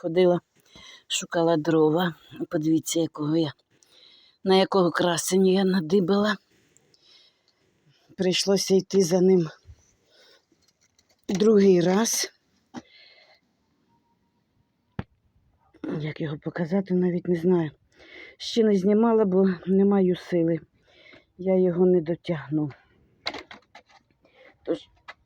Ходила, шукала дрова. Подивіться, якого я, на якого красеню я надибала. Прийшлося йти за ним другий раз. Як його показати, навіть не знаю. Ще не знімала, бо не маю сили. Я його не дотягну. Тож,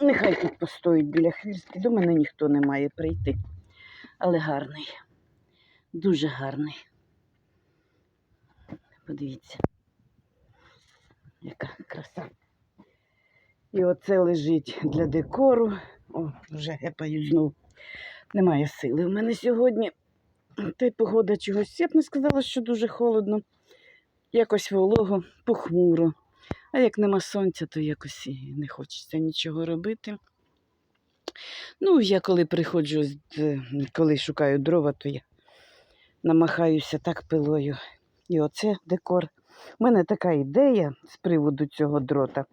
нехай тут постоїть біля хвіртки. До мене ніхто не має прийти. Але гарний. Дуже гарний. Подивіться. Яка краса. І оце лежить для декору. О, вже гепаю знов. Немає сили. У мене сьогодні та й погода чогось. Я б не сказала, що дуже холодно. Якось волого, похмуро. А як нема сонця, то якось і не хочеться нічого робити. Ну, я коли приходжу, коли шукаю дрова, то я намахаюся так пилою. І оце декор. У мене така ідея з приводу цього дрота.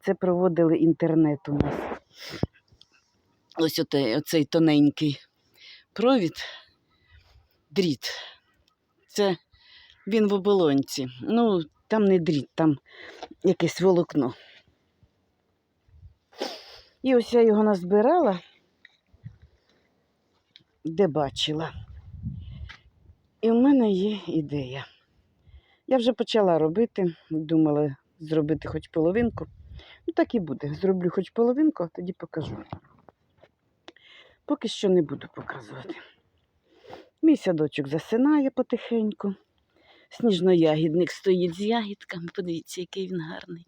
Це проводили інтернет у нас. Ось оте, оцей тоненький провід, дріт. Це він в оболонці. Ну, там не дріт, там якесь волокно. І ось я його назбирала, де бачила. І в мене є ідея. Я вже почала робити, думала зробити хоч половинку. Ну, так і буде. Зроблю хоч половинку, а тоді покажу. Поки що не буду показувати. Мій садочок засинає потихеньку. Сніжноягідник стоїть з ягідками. Подивіться, який він гарний.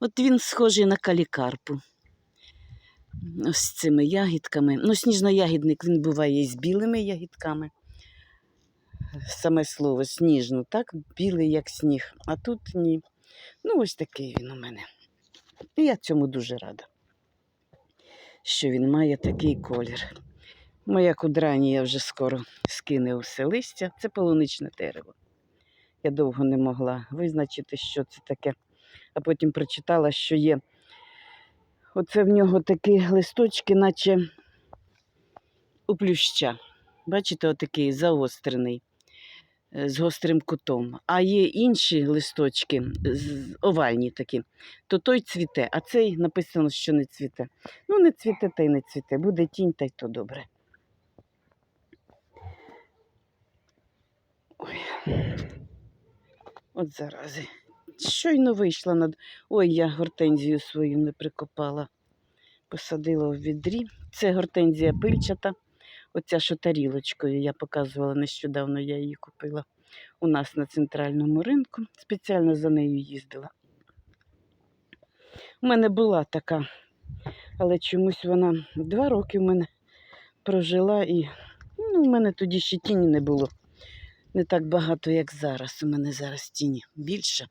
От він схожий на калікарпу. З цими ягідками. Ну, сніжноягідник він буває і з білими ягідками. Саме слово сніжно, так? Білий, як сніг. А тут ні. Ну, ось такий він у мене. І я цьому дуже рада, що він має такий колір. Моя кудранія вже скоро скине усе листя. Це полуничне дерево. Я довго не могла визначити, що це таке. А потім прочитала, що є. Оце в нього такі листочки, наче у плюща. Бачите, отакий заострений, е, з гострим кутом. А є інші листочки, овальні такі, то той цвіте, а цей написано, що не цвіте. Ну, не цвіте та й не цвіте. Буде тінь, та й то добре. Ой. От зарази. Щойно вийшла над. Ой, я гортензію свою не прикопала. Посадила в відрі. Це гортензія пильчата. Оця що тарілочкою я показувала нещодавно, я її купила у нас на центральному ринку. Спеціально за нею їздила. У мене була така, але чомусь вона два роки в мене прожила і ну, у мене тоді ще тіні не було. Не так багато, як зараз. У мене зараз тіні більше.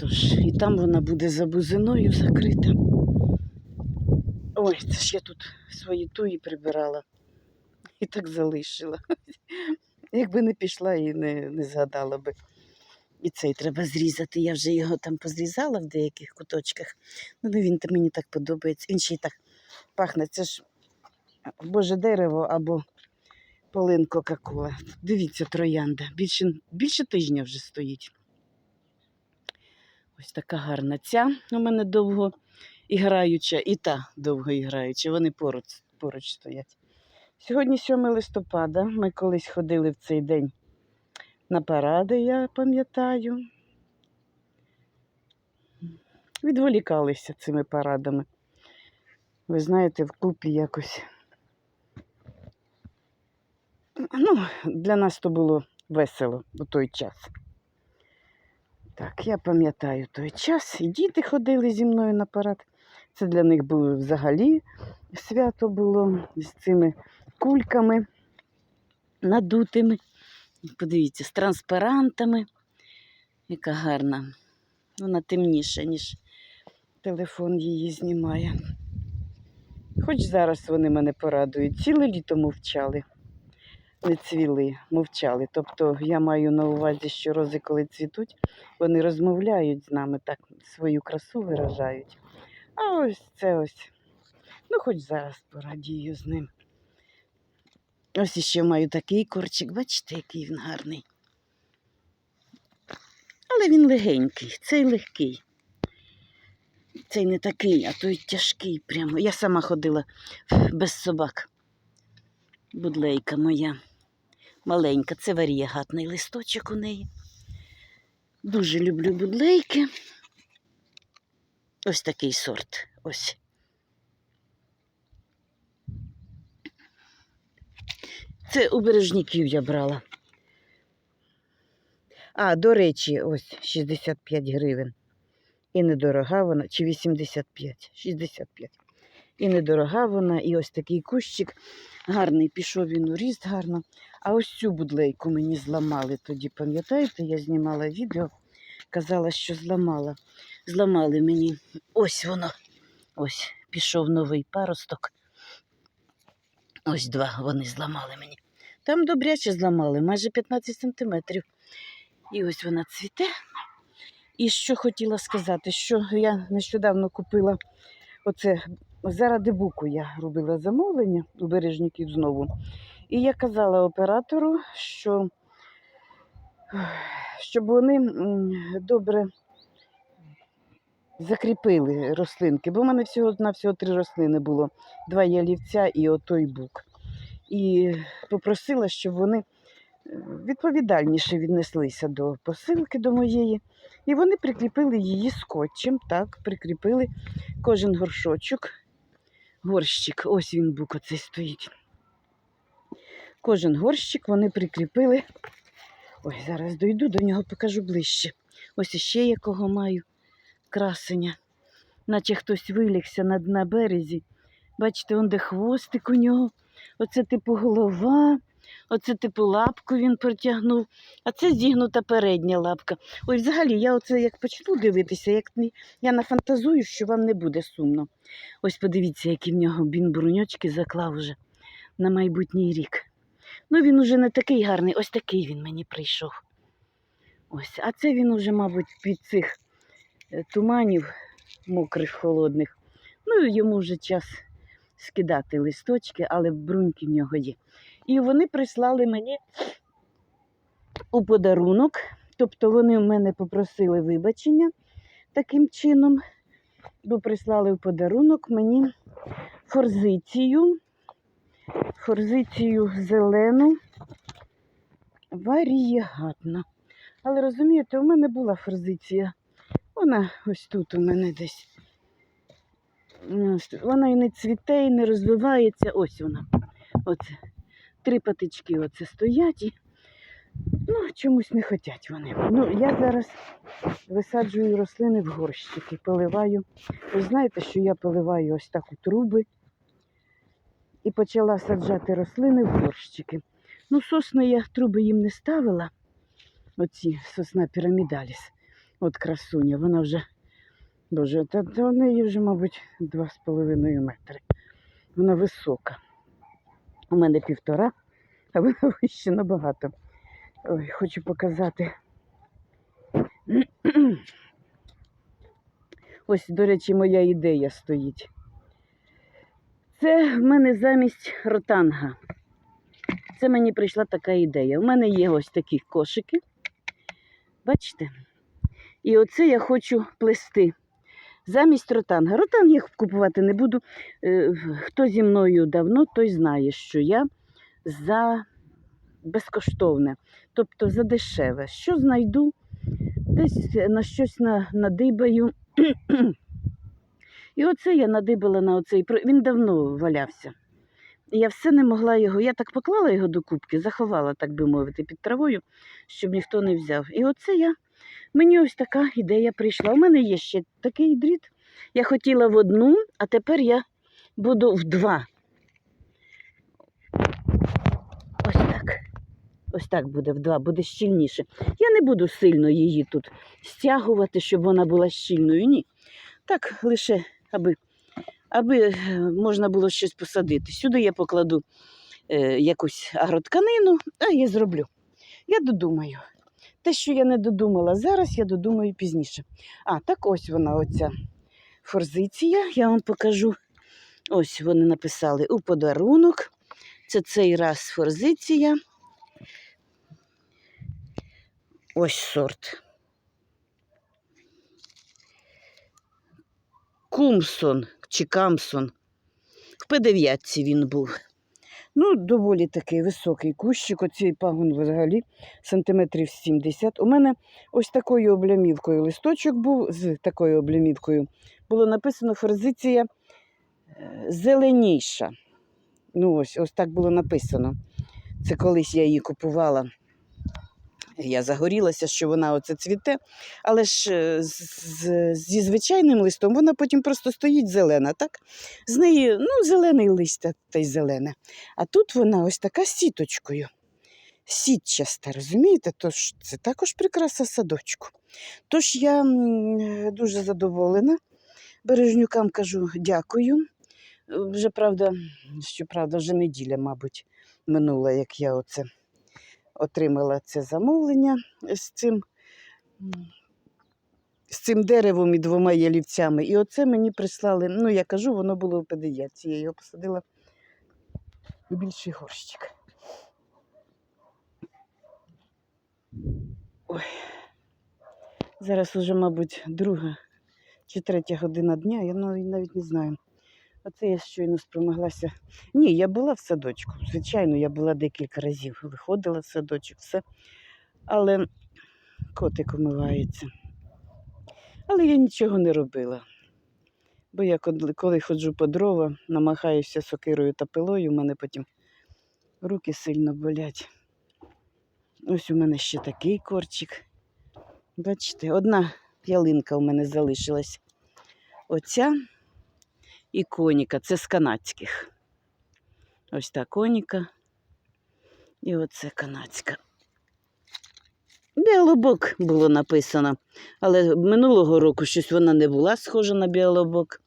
Тож, і там вона буде за бузиною закрита. Ой, це ж я тут свої туї прибирала і так залишила. Якби не пішла і не, не згадала би. І цей треба зрізати. Я вже його там позрізала в деяких куточках. Ну, він та мені так подобається. Він ще й так пахне. Це ж боже дерево або полин Кока-Кола. Дивіться, троянда. Більше, більше тижня вже стоїть. Ось така гарна. Ця у мене довго іграюча, і та довго іграюча. Вони поруч, поруч стоять. Сьогодні 7 листопада. Ми колись ходили в цей день на паради, я пам'ятаю. Відволікалися цими парадами. Ви знаєте, вкупі якось. Ну, для нас то було весело у той час. Так, я пам'ятаю той час. І діти ходили зі мною на парад. Це для них було взагалі свято було з цими кульками надутими. Подивіться, з транспарантами. Яка гарна. Вона темніша, ніж телефон її знімає. Хоч зараз вони мене порадують. Ціле літо мовчали, не цвіли, мовчали. Тобто я маю на увазі, що рози, коли цвітуть, вони розмовляють з нами, так свою красу виражають. А ось це ось. Ну, хоч зараз порадію з ним. Ось іще маю такий корчик, бачите, який він гарний. Але він легенький, цей легкий. Цей не такий, а той тяжкий прямо. Я сама ходила без собак. Будлейка моя. Маленька, це варієгатний листочок у неї. Дуже люблю будлейки. Ось такий сорт. Ось. Це у бережників я брала. А, до речі, ось 65 гривень. І недорога вона, чи 85, 65. І недорога вона, і ось такий кущик гарний, пішов він у ріст гарно. А ось цю будлейку мені зламали тоді, пам'ятаєте, я знімала відео, казала, що зламала. Зламали мені. Ось воно. Ось пішов новий паросток. Ось два вони зламали мені. Там добряче зламали, майже 15 сантиметрів. І ось вона цвіте. І що хотіла сказати, що я нещодавно купила оце заради буку я робила замовлення у бережників знову. І я казала оператору, що щоб вони добре закріпили рослинки, бо в мене всього на всього три рослини було: два ялівця і отой бук. І попросила, щоб вони е, відповідальніше віднеслися до посилки до моєї. І вони прикріпили її скотчем, так, прикріпили кожен горшочок. Горщик, ось він бук оцей стоїть. Кожен горщик вони прикріпили. Ой, зараз дойду до нього, покажу ближче. Ось іще якого маю красення. Наче хтось вилігся на, березі. Бачите, он де хвостик у нього. Оце типу голова, оце типу лапку він протягнув, а це зігнута передня лапка. Ой, взагалі, я оце як почну дивитися, як я нафантазую, що вам не буде сумно. Ось подивіться, які в нього він бруньочки заклав уже на майбутній рік. Ну, він уже не такий гарний, ось такий він мені прийшов. Ось, а це він уже, мабуть, під цих е, туманів мокрих, холодних. Ну, йому вже час скидати листочки, але бруньки в нього є. І вони прислали мені у подарунок. Тобто вони в мене попросили вибачення таким чином, бо прислали в подарунок мені форзицію, форзицію зелену, варієгатна. Але розумієте, у мене була форзиція. Вона ось тут у мене десь. Вона і не цвіте, і не розвивається. Ось вона. Оце. Три патички оце стоять. І... Ну, чомусь не хочуть вони. Ну, я зараз висаджую рослини в горщики, поливаю. Ви знаєте, що я поливаю ось так у труби і почала саджати рослини в горщики. Ну, сосни я труби їм не ставила. Оці сосна пірамідаліс. От красуня, вона вже Боже, та, та у неї вже, мабуть, два з половиною метри. Вона висока. У мене півтора, а вище набагато. Ой, хочу показати. Ось, до речі, моя ідея стоїть. Це в мене замість ротанга. Це мені прийшла така ідея. У мене є ось такі кошики. Бачите? І оце я хочу плести замість ротанга. Ротанг я купувати не буду. Е, Хто зі мною давно, той знає, що я за безкоштовне, тобто за дешеве. Що знайду, десь на щось на, надибаю. І оце я надибала на оцей. Він давно валявся. Я все не могла його. Я так поклала його до кубки, заховала, так би мовити, під травою, щоб ніхто не взяв. І оце я. Мені ось така ідея прийшла. У мене є ще такий дріт. Я хотіла в одну, а тепер я буду в два. Ось так. Ось так буде в два, буде щільніше. Я не буду сильно її тут стягувати, щоб вона була щільною. Ні. Так, лише аби, аби е, можна було щось посадити. Сюди я покладу е, якусь агротканину, а я зроблю. Я додумаю. Те, що я не додумала зараз, я додумаю пізніше. А, так ось вона, оця форзиція. Я вам покажу. Ось вони написали у подарунок. Це цей раз форзиція. Ось сорт. Кумсон чи Камсон. В П9 він був. Ну, доволі такий високий кущик, оцей пагон взагалі сантиметрів 70. У мене ось такою облямівкою листочок був, з такою облямівкою було написано форзиція е, зеленіша. Ну, ось, ось так було написано. Це колись я її купувала. Я загорілася, що вона оце цвіте, але ж е, зі звичайним листом вона потім просто стоїть зелена, так? З неї ну, зелений лист та- й зелене. А тут вона ось така з сіточкою. Сітчаста, розумієте? Тож це також прикраса садочку. Тож я дуже задоволена. Бережнюкам кажу дякую. Вже правда, щоправда, вже неділя, мабуть, минула, як я оце отримала це замовлення з цим, з цим деревом і двома ялівцями. І оце мені прислали. Ну, я кажу, воно було в педіаці. Я його посадила в більший горщик. Ой. Зараз уже, мабуть, друга чи третя година дня, я навіть не знаю. Оце я щойно спромоглася. Ні, я була в садочку. Звичайно, я була декілька разів. Виходила в садочок, все. Але котик умивається. Але я нічого не робила. Бо я коли ходжу по дрова, намахаюся сокирою та пилою, у мене потім руки сильно болять. Ось у мене ще такий корчик. Бачите, одна ялинка у мене залишилась. Оця і коніка. Це з канадських. Ось та коніка. І оце канадська. Біалобок було написано, але минулого року щось вона не була схожа на біалобок.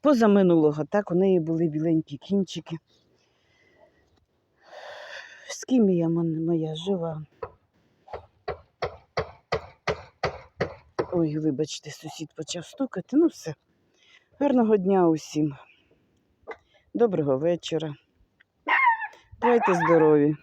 Поза минулого, так, у неї були біленькі кінчики. З ким я моя жива? Ой, вибачте, сусід почав стукати. Ну все. Гарного дня усім. Доброго вечора. Бувайте здорові.